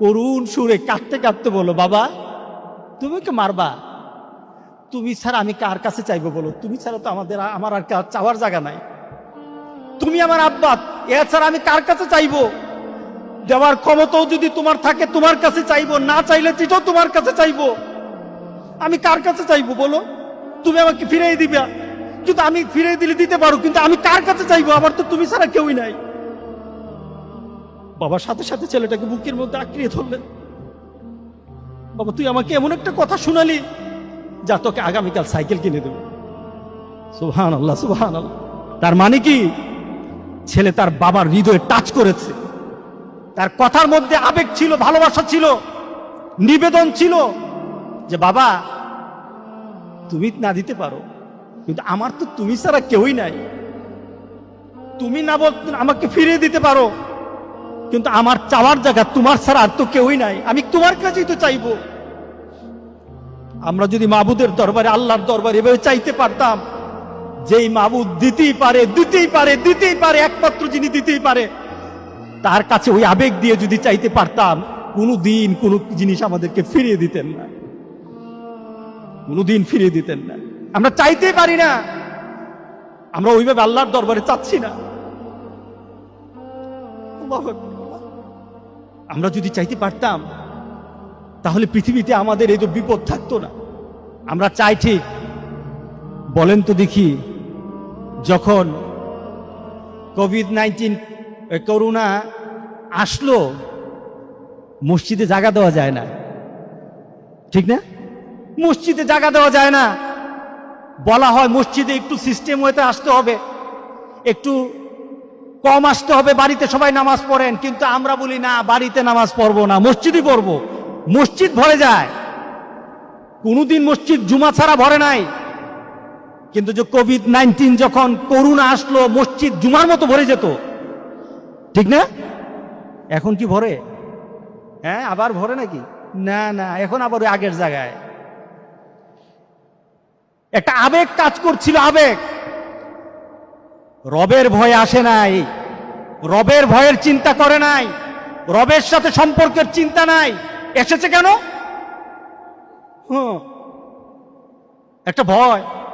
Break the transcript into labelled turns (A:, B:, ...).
A: করুণ সুরে কাঁদতে কাঁদতে বলো বাবা, তুমি ওকে মারবা? তুমি ছাড়া আমি কার কাছে চাইব বলো? তুমি ছাড়া তো আমাদের আমার আর চাওয়ার জায়গা নাই। তুমি আমার আব্বা, এছাড়া আমি কার কাছে চাইব? দেওয়ার ক্ষমতাও যদি তোমার থাকে, তোমার কাছে চাইব। না চাইলে চিঠো তোমার কাছে চাইব। আমি কার কাছে চাইব বলো? তুমি আমাকে ফিরিয়ে দিবে। কিন্তু আমি ফিরিয়ে দিলে দিতে পারো, কিন্তু আমি কার কাছে চাইব? আমার তো তুমি ছাড়া কেউই নাই। বাবার সাথে সাথে ছেলেটাকে বুকের মধ্যে আঁকড়িয়ে ধরলেন। বাবা, তুই আমাকে এমন একটা কথা শোনালি যা তোকে আগামীকাল সাইকেল কিনে দেবো। সুহান আল্লাহ সুহান আল্লাহ তার মানে কি? ছেলে তার বাবার হৃদয়ে টাচ করেছে। তার কথার মধ্যে আবেগ ছিল, ভালোবাসা ছিল, নিবেদন ছিল যে, বাবা, তুমি না দিতে পারো, কিন্তু আমার তো তুমি ছাড়া কেউই নাই। তুমি না বল আমাকে ফিরিয়ে দিতে পারো। কিন্তু আমার চাওয়ার জায়গা তোমার ছাড়া আর তো কেউই নাই। আমি তোমার কাছেই তো চাইব। আমরা যদি মাবুদের দরবারে, আল্লাহর দরবারে এভাবে চাইতে পারতাম, যেই মাবুদ দিতেই পারে দিতেই পারে দিতেই পারে, একমাত্র যিনি দিতেই পারে, তার কাছে ওই আবেগ দিয়ে যদি চাইতে পারতাম কোনো দিন কোনো জিনিস আমাদেরকে ফিরিয়ে দিতেন না। কোনো দিন ফিরিয়ে দিতেন না। আমরা চাইতেই পারি না। আমরা ওইভাবে আল্লাহর দরবারে চাচ্ছি না। আমরা যদি চাইতে পারতাম, তাহলে পৃথিবীতে আমাদের এই তো বিপদ থাকতো না। আমরা চাই ঠিক, বলেন তো দেখি, যখন কোভিড নাইন্টিন করোনা আসলো, মসজিদে জায়গা দেওয়া যায় না। ঠিক না? মসজিদে জায়গা দেওয়া যায় না। বলা হয় মসজিদে একটু সিস্টেম হতে আসতে হবে। একটু কম আসতে হবে, বাড়িতে সবাই নামাজ পড়েন। কিন্তু আমরা বলি, না, বাড়িতে নামাজ পড়ব না, মসজিদই পড়ব। মসজিদ ভরে যায়। কোনোদিন মসজিদ জুমা ছাড়া ভরে নাই। কিন্তু যে কোভিড নাইন্টিন যখন করোনা আসলো, মসজিদ জুমার মতো ভরে যেত। ঠিক না? এখন কি ভরে? হ্যাঁ আবার ভরে নাকি? না না, এখন আবার আগের জায়গায়। একটা আবেগ কাজ করছিল, আবেগ। রবের ভয় আসে নাই। রবের ভয়ের চিন্তা করে নাই। রবের সাথে সম্পর্কের চিন্তা নাই। এসেছে কেন? একটা ভয়।